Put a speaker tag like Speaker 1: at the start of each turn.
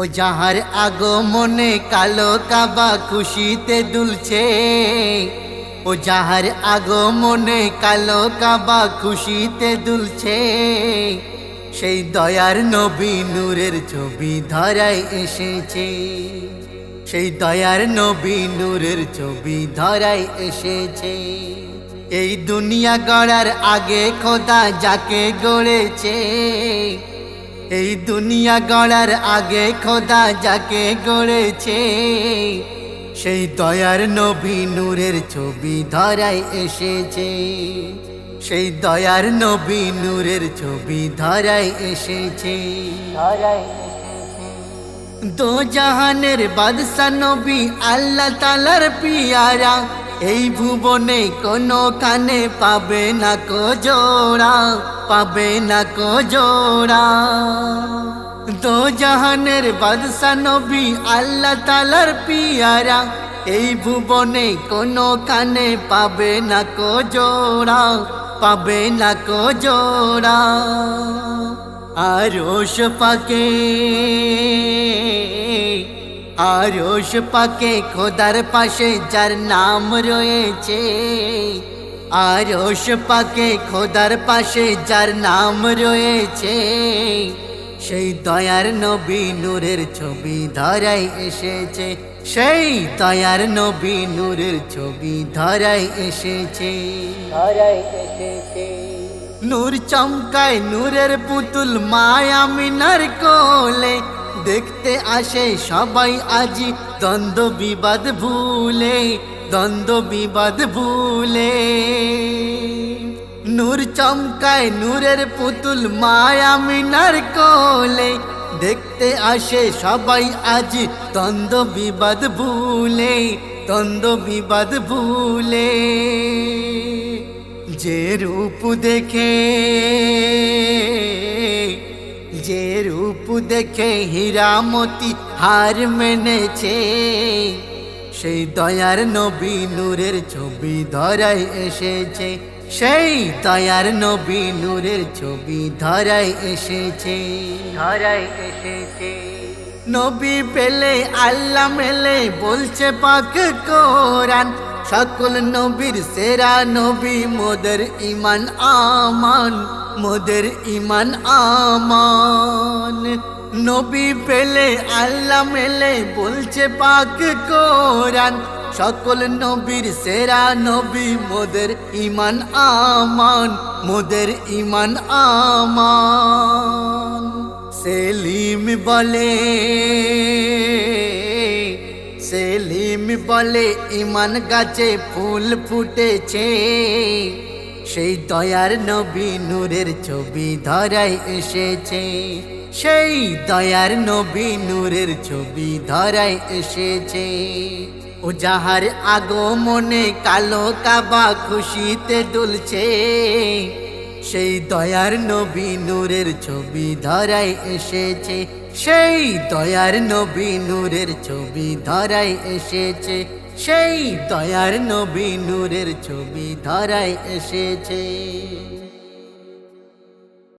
Speaker 1: ও যাহার আগমনে কালো কাবা খুশিতে দুলছে, ও যাহার আগমনে কালো কাবা খুশিতে দুলছে, সেই দয়ার নবী নূরের ছবি ধরায় এসেছে। সেই দয়ার নবী নূরের ছবি ধরায় এসেছে। এই দুনিয়া গড়ার আগে খোদা যাকে গড়েছে এই দুনিয়া গড়ার আগে খোদা যাকে গড়েছে, সেই দয়ার নবী নূরের ছবি ধরায় এসেছে। সেই দয়ার নবী নূরের ছবি ধরায় এসেছে। দো জাহানের বাদশা নবী আল্লাহ তালার পিয়ারা, এই ভুবনে কোনো কানে পাবে না কো জোড়া। পাবে না কো জোড়া। দো জাহানের বাদশা নবী আল্লাহ তালার পিয়ারা, এই ভুবনে কোনো কানে পাবে না কো জোড়া, পাবে না কো জোড়া। আরোশ পাকে আরোশ পাকে খোদার পাশে যার নাম রয়েছে আরোশ পাকে খোদার পাশে যার নাম রয়েছে সেই দয়ার নবী নূরের ছবি ধরাই এসেছে সেই দয়ার নবী নূরের ছবি ধরাই এসেছে। ধরাই এসেছে। নূর চমকায় নূরের পুতুল মায়া মিনার কোলে দেখতে আসে সবাই আজি দ্বন্দ্ব বিবাদ ভুলে দ্বন্দ্ব বিবাদ ভুলে। নূর চমকায় নূরের পুতুল মায়া মিনার কোলে। দেখতে আসে সবাই আজ দ্বন্দ্ব বিবাদ ভুলে, দ্বন্দ্ব বিবাদ ভুলে। যে রূপ দেখে, যে রূপ দেখে হীরামতি হার মেনেছে। সেই দয়ার নবী নূরের ছবি ধরাই এসেছে। সেই দয়ার নবী নূরের ছবি ধরাই এসেছে। ধরাই এসেছে। নবী পেলে, আল্লাহ মেলে, বলছে পাক কোরআন। সকল নবীর সেরা নবী, মোদের ইমান আমান, মোদের ইমান আমান। নবী পেলে, আল্লাহ মেলে, বলছে পাক কোরআন। সকল নবীর সেরা নবী, মোদের ইমান আমান, মোদের ইমান আমান। সেলিম বলে সেলিম বলে ইমান গাছে ফুল ফুটেছে। সেই দয়ার নবী, নূরের ছবি ধরাই এসেছে। সেই দয়ার নবী নূরের ছবি ধরাই এসেছে। ও যাহার আগমনে কালো কাবা খুশিতে দুলছে, সেই দয়ার নবী নূরের ছবি ধরাই এসেছে। সেই দয়ার নবী নূরের ছবি ধরাই এসেছে। সেই দয়ার নবী নূরের ছবি ধরাই এসেছে।